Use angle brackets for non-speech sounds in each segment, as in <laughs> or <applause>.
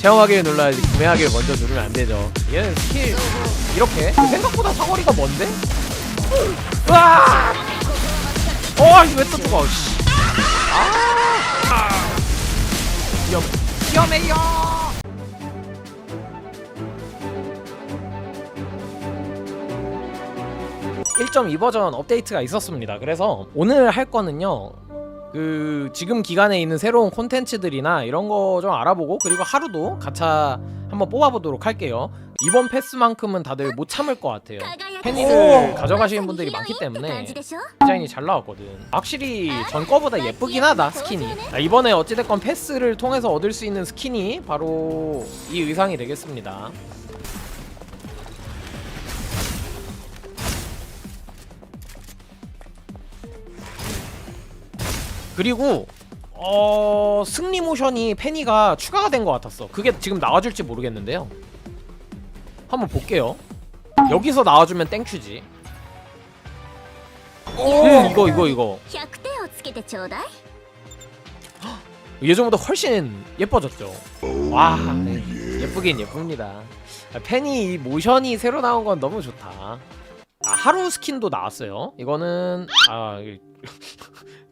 체험하기를 눌러야지 구매하기를 먼저 누르면 안 되죠. 얘는 스킬 이렇게 생각보다 사거리가 먼데? 으아! 어, 이거 왜또 죽어? 씨. 아! 위험, 위험해요. 1.2 버전 업데이트가 있었습니다. 그래서 오늘 할 거는요. 그 지금 기간에 있는 새로운 콘텐츠들이나 이런 거 좀 알아보고 그리고 하루도 가차 한번 뽑아보도록 할게요. 이번 패스만큼은 다들 못 참을 것 같아요. 팬이를 가져가시는 분들이 많기 때문에 디자인이 잘 나왔거든. 확실히 전 거보다 예쁘긴 하다 스킨이. 아, 이번에 어찌됐건 패스를 통해서 얻을 수 있는 스킨이 바로 이 의상이 되겠습니다. 그리고 어... 승리 모션이 페니가 추가가 된 것 같았어. 그게 지금 나와줄지 모르겠는데요. 한번 볼게요. 여기서 나와주면 땡큐지. 음, 이거 이거 이거. 예전보다 훨씬 예뻐졌죠. 와 네. 예쁘긴 예쁩니다. 아, 팬이 이 모션이 새로 나온 건 너무 좋다. 아, 하루 스킨도 나왔어요. 이거는 아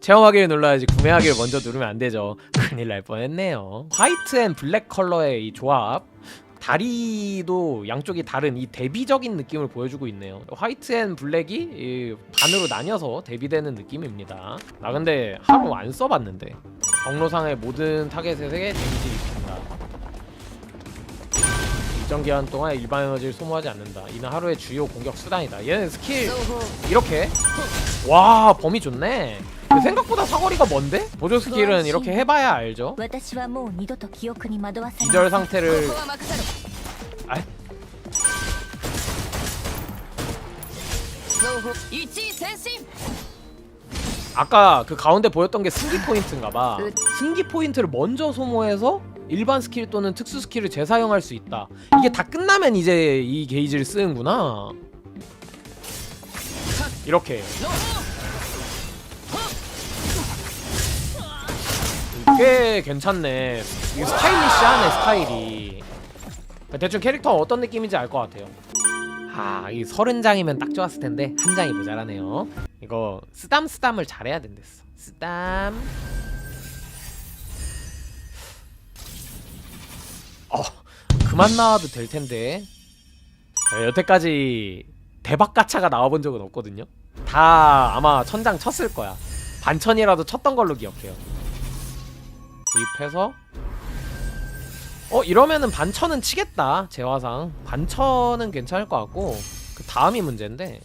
체험하기를 눌러야지 구매하기를 먼저 누르면 안 되죠. <laughs> 큰일 날 뻔했네요. 화이트 앤 블랙 컬러의 이 조합. 다리도 양쪽이 다른 이 대비적인 느낌을 보여주고 있네요. 화이트 앤 블랙이 이 반으로 나뉘어서 대비되는 느낌입니다. 나 근데 하루 안 써봤는데 경로상의 모든 타겟에게 데미지 입힌다. 일정 기간 동안 일반 에너지를 소모하지 않는다. 이는 하루의 주요 공격 수단이다. 얘는 스킬 이렇게 와 범위 좋네. 근데 생각보다 사거리가 먼데? 보조 스킬은 이렇게 해봐야 알죠. 私はもう二度と記憶に惑わされ 기절 상태를 ここは任せろ 아 双方一位先進 아까 그 가운데 보였던 게 승기 포인트인가봐. 승기 포인트를 먼저 소모해서 일반 스킬 또는 특수 스킬을 재사용할 수 있다. 이게 다 끝나면 이제 이 게이지를 쓰는구나. 이렇게. 꽤 괜찮네. 스타일리시하네 스타일이. 대충 캐릭터 어떤 느낌인지 알 것 같아요. 아, 이 서른 장이면 딱 좋았을 텐데 한 장이 모자라네요. 이거 쓰담 쓰담을 잘해야 된댔어. 쓰담. 어, 그만 나와도 될 텐데. 네, 여태까지 대박 가차가 나와본 적은 없거든요. 다 아마 천장 쳤을 거야. 반천이라도 쳤던 걸로 기억해요. 구입해서. 어 이러면은 반천은 치겠다 재화상. 반천은 괜찮을 것 같고 그 다음이 문제인데.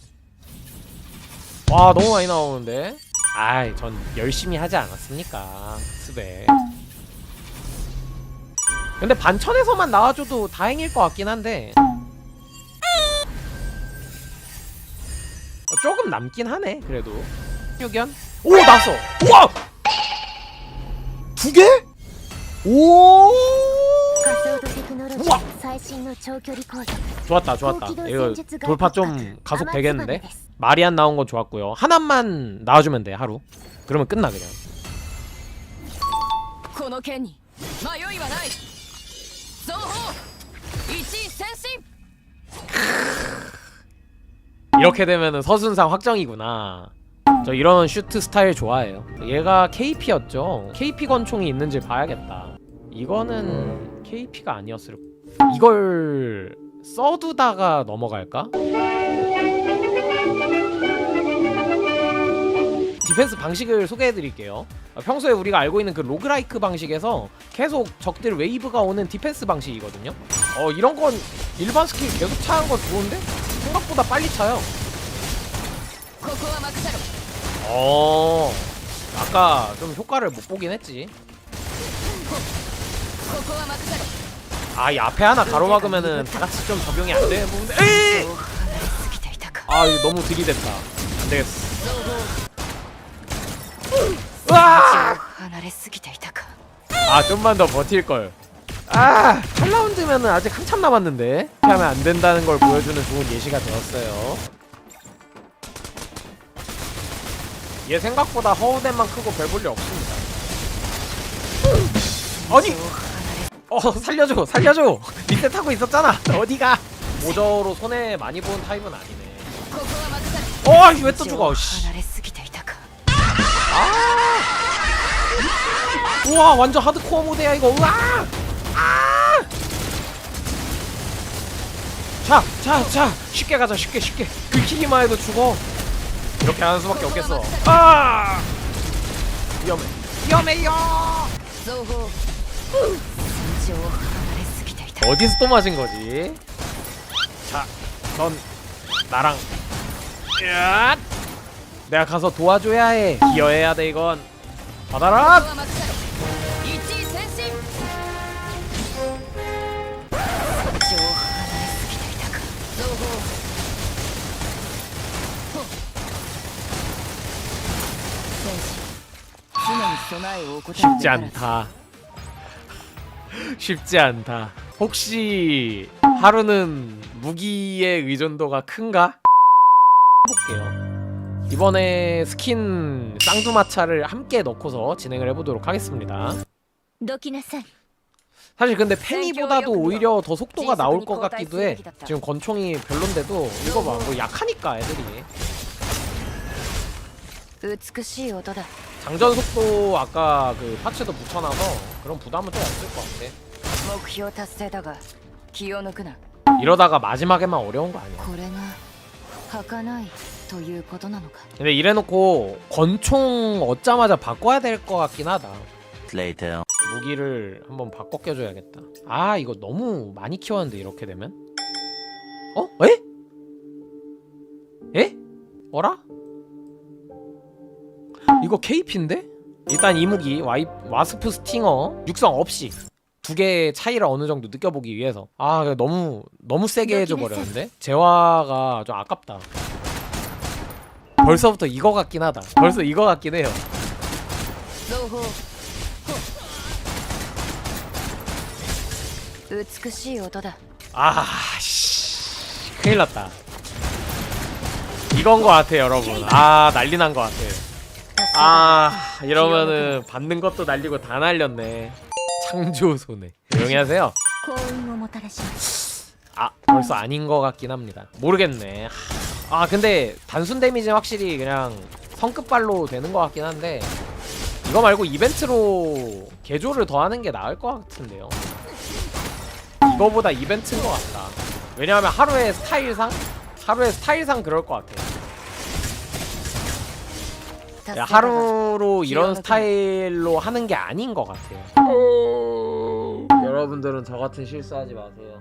와 너무 많이 나오는데. 아이 전 열심히 하지 않았습니까 스베 근데 반천에서만 나와줘도 다행일 것 같긴 한데. 어, 조금 남긴 하네 그래도. 6연. 오 나왔어. 우와 두 개? 오! 우와! 좋았다 좋았다. 이거 돌파 좀 가속 되겠는데? 마리안 나온 건 좋았고요. 하나만 나와주면 돼 하루. 그러면 끝나 그냥. 이렇게 되면 서순상 확정이구나. 저 이런 슈트 스타일 좋아해요 얘가 KP였죠 KP 권총이 있는지 봐야겠다 이거는 음. KP가 아니었을 이걸 써두다가 넘어갈까? 디펜스 방식을 소개해드릴게요. 어, 평소에 우리가 알고 있는 그 로그라이크 방식에서 계속 적들 웨이브가 오는 디펜스 방식이거든요. 어 이런 건 일반 스킬 계속 차는 건 좋은데 생각보다 빨리 차요. 어. 아까 좀 효과를 못 보긴 했지. 아 이 앞에 하나 가로막으면은 다같이 좀 적용이 안 되는 부분데 에이 아이 너무 들이댔다. 안되겠어. 으아! 아 좀만 더 버틸걸. 아! 8라운드면은 아직 한참 남았는데. 하면 안된다는 걸 보여주는 좋은 예시가 되었어요. 얘 생각보다 허우덴만 크고 별 볼 일 없습니다. 아니! 어 살려줘 살려줘! <laughs> 리셋하고 있었잖아 어디가? 오저로 손해 많이 본 타입은 아니네. 아, 어왜 또 죽어 씨. 아! 우와 완전 하드코어 모드야 이거. 우와! 아! 자자자 쉽게 가자 쉽게 쉽게. 긁히기만 해도 죽어. 이렇게 하는 수밖에 없겠어. 아! 위험해. 위험해요. 어디서 또 맞은 거지? 자, 넌 나랑. 으앗! 내가 가서 도와줘야 해. 기여해야 돼 이건. 받아라. 쉽지 べからず 않다. <laughs> 쉽지 않다. 혹시 하루는 무기의 의존도가 큰가? 해볼게요. 이번에 스킨 쌍두마차를 함께 넣고서 진행을 해보도록 하겠습니다. どきなさい 사실 근데 페니보다도 오히려 더 속도가 나올 것 같기도 해. 지금 권총이 별론데도 이거 봐, 뭐 약하니까 애들이. 美しい音だ 장전 속도 아까 그 파츠도 붙여놔서 그런 부담은 좀 없을 것 같아. 目標達成だが気を抜くな 이러다가 마지막에만 어려운 거 아니야. これが儚いということなのか 근데 이래놓고 권총 얻자마자 바꿔야 될 것 같긴 하다. Later. 무기를 한번 바꿔 껴줘야겠다. 아 이거 너무 많이 키웠는데 이렇게 되면? 어? 에? 에? 어라? 이거 KP인데? 일단 이무기 와이, 와스프 스팅어 육성 없이 두 개의 차이를 어느 정도 느껴보기 위해서. 아 너무 너무 세게 해줘버렸는데? 재화가 좀 아깝다. 벌써부터 이거 같긴 하다. 벌써 이거 같긴 해요. 아씨. 큰일 났다. 이건 거 같아 여러분. 아 난리 난거 같아요. 아 이러면은 받는 것도 날리고 다 날렸네. 창조 손해. 조용히 하세요. 아 벌써 아닌 것 같긴 합니다. 모르겠네. 아 근데 단순 데미지는 확실히 그냥 성급발로 되는 것 같긴 한데 이거 말고 이벤트로 개조를 더 하는 게 나을 것 같은데요. 이거보다 이벤트인 것 같다. 왜냐하면 하루에 스타일상 하루에 스타일상 그럴 것 같아요. 같았어요. 예, 하루로 이런 스타일로 하는 게 아닌 것 같아요. 어, 여러분들은 저 같은 실수하지 마세요.